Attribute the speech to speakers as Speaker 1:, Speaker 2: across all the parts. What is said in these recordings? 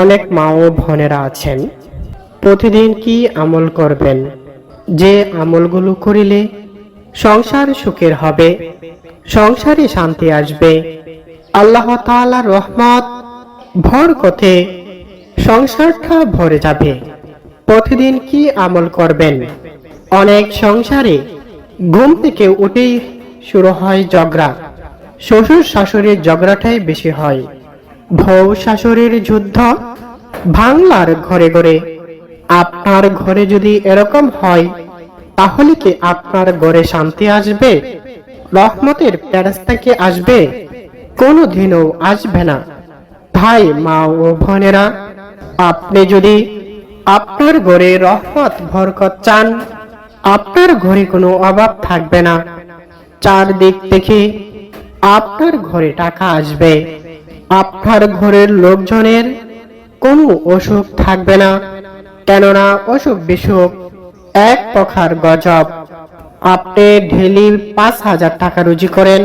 Speaker 1: অনেক মা ও বোনেরা আছেন। প্রতিদিন কি আমল করবেন? যে আমলগুলো করিলে সংসার সুখের হবে, সংসারে শান্তি আসবে। আল্লাহ তাআলার রহমত ভর কথে সংসারটা ভরে যাবে। প্রতিদিন কি আমল করবেন? অনেক সংসারে ঘুম থেকে উঠেই শুরু হয় ঝগড়া। শ্বশুর শাশুড়ির ঝগড়াটাই বেশি হয়। বউ শাশুড়ির যুদ্ধ? বাংলার ঘরে ঘরে। আপনার ঘরে যদি এরকম হয়, তাহলে কি আপনার ঘরে শান্তি আসবে? রহমতের প্যারাস্তা কি আসবে? কোনো দিনও আসবে না। ভাই, মা ও বোনেরা, আপনি যদি আপনার ঘরে রহমত, বরকত চান, আপনার ঘরে কোনো অভাব থাকবে না। চারদিক থেকে আপনার ঘরে টাকা আসবে। আপনার ঘরের লোকজনের কোনো অসুখ থাকবে না, কেননা অসুখ বিসুখ এক প্রকার গজব। আপনি ঢেলি পাঁচ হাজার টাকা রুজি করেন,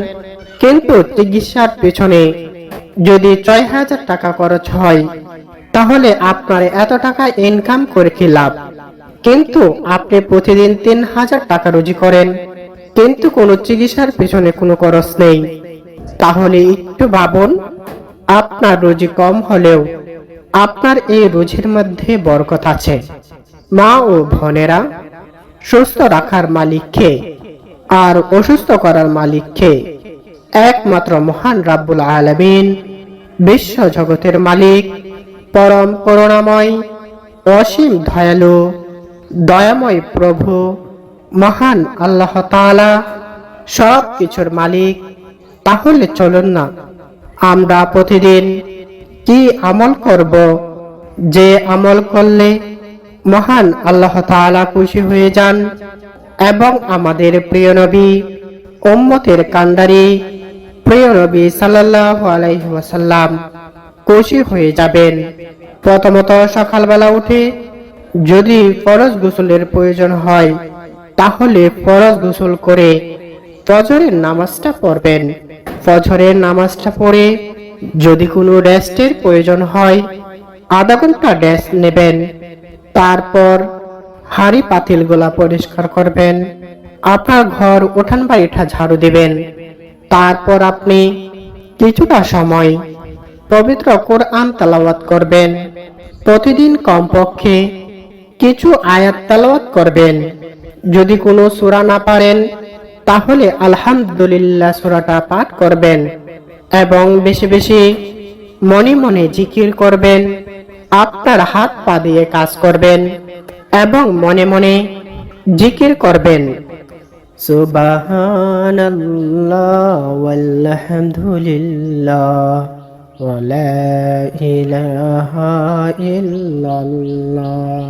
Speaker 1: কিন্তু চিকিৎসার পেছনে যদি ছয় হাজার টাকা খরচ হয়, তাহলে আপনার এত টাকা ইনকাম করে কি লাভ? কিন্তু আপনি প্রতিদিন তিন হাজার টাকা রুজি করেন, কিন্তু কোনো চিকিৎসার পেছনে কোনো খরচ নেই। তাহলে একটু ভাবুন আপনার রুজি কম হলেও আপনার এই রুজির মধ্যে বরকত আছে। মা ও বোনেরা, সুস্থ রাখার মালিককে আর অসুস্থ করার মালিককে একমাত্র মহান রাব্বুল আলামিন বিশ্ব জগতের মালিক, পরম করুণাময়, অসীম দয়ালু, দয়াময় প্রভু, মহান আল্লাহ তাআলা সব কিছুর মালিক। তাহলে চলুন না আমরা প্রতিদিন কি আমল করব? যে আমল করলে মহান আল্লাহ তাআলা খুশি হয়ে যান এবং আমাদের প্রিয় নবী, উম্মতের কান্ডারি, প্রিয় নবী সাল্লাল্লাহু আলাইহি ওয়াসাল্লাম খুশি হয়ে যাবেন। প্রথমত সকালবেলা উঠে যদি ফরজ গোসলের প্রয়োজন হয়, তাহলে ফরজ গোসল করে ফজরের নামাজটা পড়বেন। ফজরের নামাজটা পড়ে। যদি কোনো রেস্টের প্রয়োজন হয়, আধা ঘণ্টা রেস্ট নেবেন। তারপর হাড়ি পাতিলগুলা পরিষ্কার করবেন। আপনার ঘর উঠান বাড়িটা ঝাড়ু দিবেন। তারপর আপনি কিছুটা সময় পবিত্র কোরআন তেলাওয়াত করবেন। প্রতিদিন কমপক্ষে কিছু আয়াত তেলাওয়াত করবেন। যদি কোনো সূরা না পারেন তাহলে আলহামদুলিল্লাহ সূরাটা পাঠ করবেন এবং বেশি বেশি মনে মনে জিকির করবেন, আপনার হাত পা দিয়ে কাজ করবেন এবং মনে মনে জিকির করবেন। সুবহানাল্লাহ ওয়ালহামদুলিল্লাহ ওয়ালা ইলাহা ইল্লাল্লাহ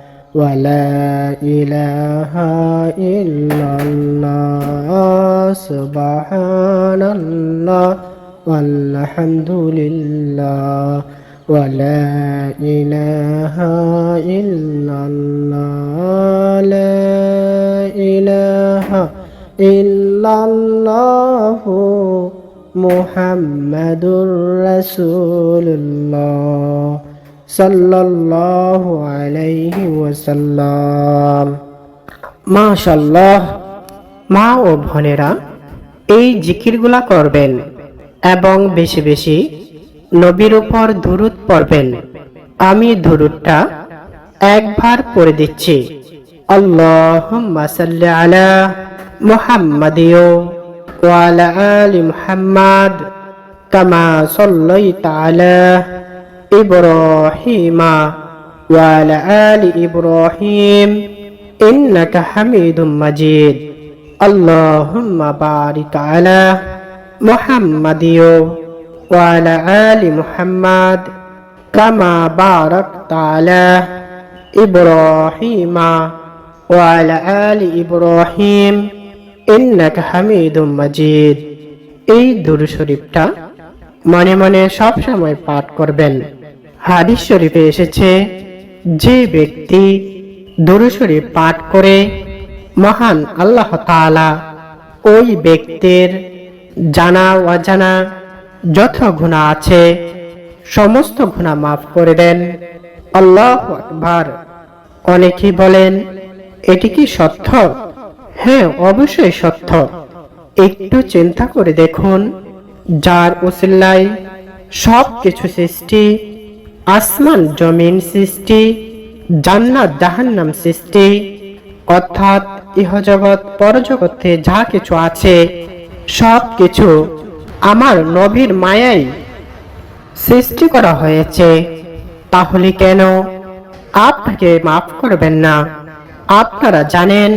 Speaker 1: ولا إله إلا الله سبحان الله والحمد لله ولا إله إلا الله لا إله إلا الله محمد رسول الله. সাল্লাল্লাহু আলাইহি ওয়াসাল্লাম। মাশাল্লাহ মা ও বোনেরা, এই জিকিরগুলা করবেন এবং বেশি বেশি নবীর উপর দুরুদ পড়বেন। আমি দুরুদটা একবার পড়ে দিচ্ছি। আল্লাহুম্মা সাল্লি আলা মুহাম্মাদিও ওয়া আলা আলি মুহাম্মাদ, কামা সাল্লাইতা আলা إبراهيم وعلى آل إبراهيم إنك حميد مجيد اللهم بارك على محمد وعلى آل محمد كما باركت على إبراهيم وعلى آل إبراهيم إنك حميد مجيد এই দুরু শরীফটা মনে মনে সব সময় পাঠ করবেন হাদিস শরীফে এসেছে, যে ব্যক্তি দুরু পাঠ করে মহান আল্লাহ তাআলা ওই ব্যক্তির জানা অজানা যত গুণা আছে, সমস্ত গুণা মাফ করে দেন। আল্লাহ আকবার। অনেকেই বলেন, এটি কি সত্য? হ্যাঁ অবশ্যই সত্য। একটু চিন্তা করে দেখুন, যার ওসিল্লায় সব কিছু সৃষ্টি আসমান জমিন সৃষ্টি, জান্নাত জাহান্নাম সৃষ্টি। অর্থাৎ ইহজগৎ পরজগতে যা কিছু আছে, সব কিছু আমার নবীর মায়াই সৃষ্টি করা হয়েছে। তাহলে কেন আপনাকে মাফ করবেন না? আপনারা জানেন,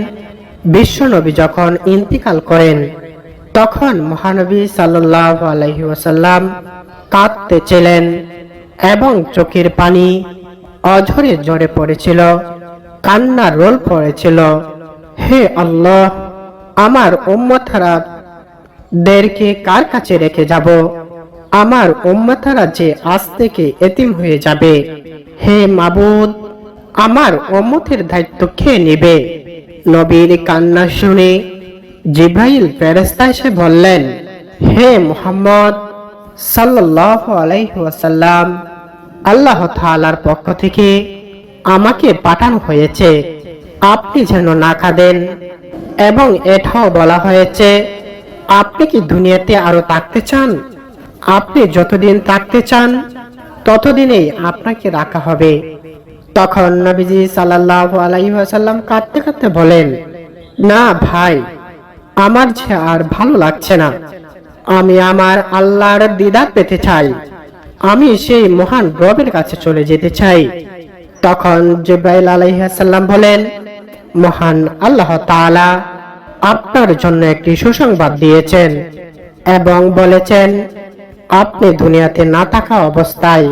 Speaker 1: বিশ্বনবী যখন ইন্তিকাল করেন, তখন মহানবী সাল্লাহ আলহি কাঁদতে কাঁদতেছিলেন এবং চোখের পানি অঝরে জড়ে পড়েছিল, কান্নার রোল পড়েছিল। হে আল্লাহ, আমার উম্মতারা দেরকে কার কাছে রেখে যাব? আমার উম্মতারা যে আজ থেকে এতিম হয়ে যাবে। হে মাবুদ, আমার উম্মতের দায়িত্ব কে নেবে? নবীর কান্না শুনে জিব্রাইল ফেরেস্তা এসে বললেন, হে মুহাম্মদ আলাইহি আল্লাহ তাআলার পক্ষ থেকে আমাকে পাঠানো হয়েছে। আপনি যেন না কাঁদেন এবং এটাও বলা হয়েছে, আপনি কি দুনিয়াতে আরও থাকতে চান? আপনি যতদিন থাকতে চান, ততদিনেই আপনাকে রাখা হবে। তখন নবীজি আলাইহি কাঁদতে কাঁদতে বলেন, না ভাই, আমার যে আর ভালো লাগছে না। আমি আমার আল্লাহর দিদার পেতে চাই। আমি সেই মহান রবের কাছে চলে যেতে চাই। তখন জিব্রাইল আলাইহাল্লাম বলেন, মহান আল্লাহ তাআলা আপনার জন্য একটি সুসংবাদ দিয়েছেন এবং বলেছেন, আপনি দুনিয়াতে না থাকা অবস্থায়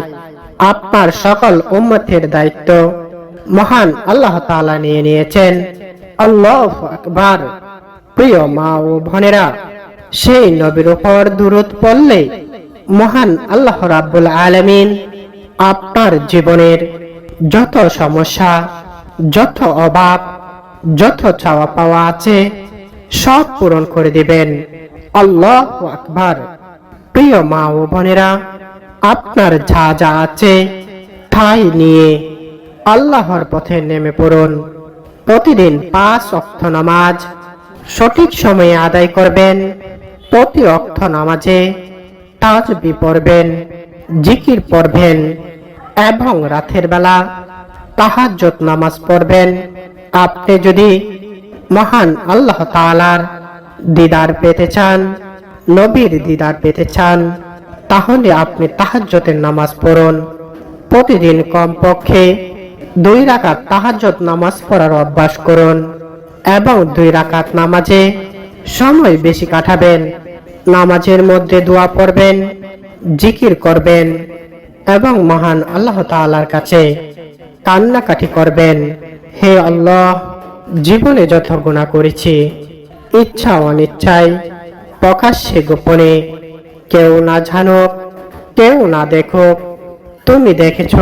Speaker 1: আপনার সকল উম্মতের দায়িত্ব মহান আল্লাহ তাআলা নিয়ে নিয়েছেন। আল্লাহ আকবার। প্রিয় মা ও বোনেরা সেই নবীর উপর দূরত পড়লে মহান আল্লাহ রাব্বুল আলামিন আপনার জীবনের যত সমস্যা, যত অভাব, যত চাওয়া পাওয়া আছে, সব পূরণ করে দিবেন। আল্লাহ আকবার। প্রিয় মা ও বোনেরা, আপনার যা যা আছে ঠাই নিয়ে আল্লাহর পথে নেমে পড়ুন। প্রতিদিন পাঁচ অক্ষ নামাজ সঠিক সময়ে আদায় করবেন। প্রতি অক্ষ নামাজে তাজবি পড়বেন জিকির পড়বেন এবং রাতের বেলা তাহাজ্জত নামাজ পড়বেন। আপনি যদি মহান আল্লাহ তাআলার দিদার পেতে চান, নবীর দিদার পেতে চান, তাহলে আপনি তাহাজ্জতের নামাজ পড়ুন। প্রতিদিন কমপক্ষে দুই রাকাত তাহাজ্জত নামাজ পড়ার অভ্যাস করুন এবং দুই রাকাত নামাজে সময় বেশি কাটাবেন, নামাজের মধ্যে দোয়া পড়বেন, জিকির করবেন এবং মহান আল্লাহ তাআলার কাছে কান্নাকাটি করবেন। হে আল্লাহ, জীবনে যত গুণা করেছি, ইচ্ছা অনিচ্ছায় প্রকাশ্যে গোপনে কেউ না জানুক, কেউ না দেখুক, তুমি দেখেছ,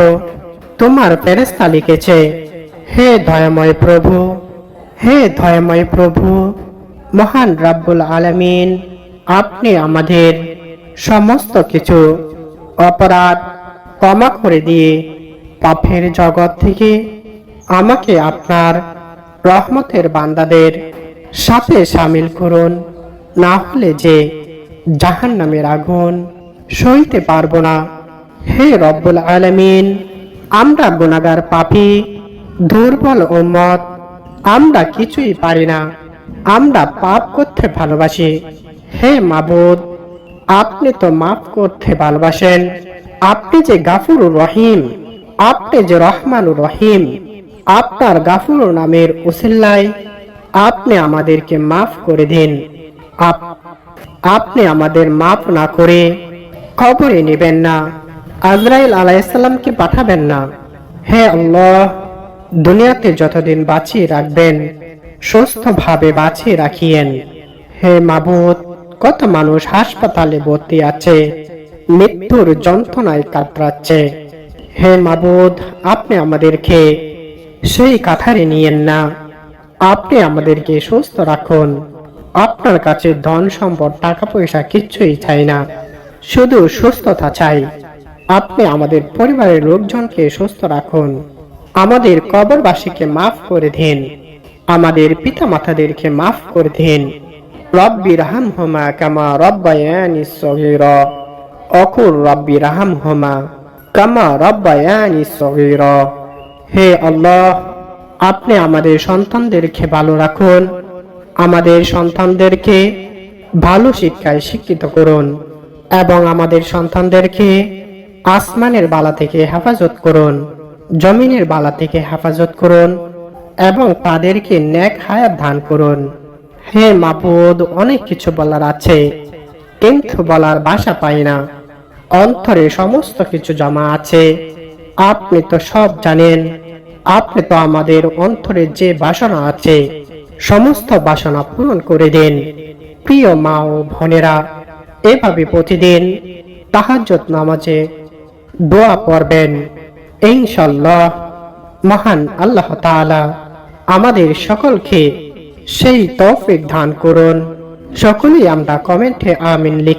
Speaker 1: তোমার ফেরেস্তা লিখেছে, হে দয়াময় প্রভু, হে দয়াময় প্রভু। মহান রাব্বুল আলামিন, আপনি আমাদের সমস্ত কিছু অপরাধ ক্ষমা করে দিয়ে পাপের জগৎ থেকে আমাকে আপনার রহমতের বান্দাদের সাথে সামিল করুন। না হলে যে জাহান নামের আগুন সইতে পারব না। হে রব্বুল আলামিন, আমরা গুনাগার পাপি, দুর্বল উম্মত, আমরা কিছুই পারি না। আমরা পাপ করতে ভালোবাসি। হে মাবুদ, আপনি তো মাফ করতে ভালোবাসেন। আপনি যে গাফুরুর রহিম, আপনি যে রহমানুর রহিম, আপনার গাফুর নামের উসিল্লায় আপনি আমাদেরকে মাফ করে দিন। আপ- আপনি আমাদের মাফ না করে খবরে নেবেন না। আজরাইল আলাইসাল্লামকে পাঠাবেন না? হে আল্লাহ, দুনিয়াতে যতদিন বাঁচিয়ে রাখবেন সুস্থভাবে বাঁচিয়ে রাখিয়েন। হে মাবুদ, কত মানুষ হাসপাতালে ভর্তি আছে, মৃত্যুর যন্ত্রণায় কাতরাচ্ছে। হে মাবুদ, আপনি আমাদেরকে সেই কাঠারে নিয়েন না। আপনি আমাদেরকে সুস্থ রাখুন। আপনার কাছে ধন সম্পদ টাকা পয়সা কিচ্ছুই চাই না। শুধু সুস্থতা চাই। আপনি আমাদের পরিবারের লোকজনকে সুস্থ রাখুন। আমাদের কবরবাসীকে মাফ করে দিন। আমাদের পিতা মাতাদেরকে মাফ করে দিন। রব্বি রাহাম হোমা কামা রব্বায়ানি সগীর। অকুর রব্বি রাহাম হোমা কামা রব্বায়ানি সগীর। হে আল্লাহ, আপনি আমাদের সন্তানদেরকে ভালো রাখুন। আমাদের সন্তানদেরকে ভালো শিক্ষায় শিক্ষিত করুন এবং আমাদের সন্তানদেরকে আসমানের বালা থেকে হেফাজত করুন, জমিনের বালা থেকে হেফাজত করুন। এবং তাদেরকে ন্যাক হায়াত দান করুন। হে মাপুদ অনেক কিছু বলার আছে। কিন্তু বলার ভাষা পাই না। অন্তরে সমস্ত কিছু জমা আছে। আপনি তো সব জানেন। আপনি তো আমাদের অন্তরে যে বাসনা আছে, সমস্ত বাসনা পূরণ করে দেন। প্রিয় মা ও বোনেরা, এভাবে প্রতিদিন তাহাজ্জত নামাজে দোয়া পড়বেন। ইনশাল্লাহ মহান আল্লাহ তাআলা আমাদের সকলকে সেই তৌফিক দান করুন। সকলেই আমরা কমেন্টে আমিন লিখে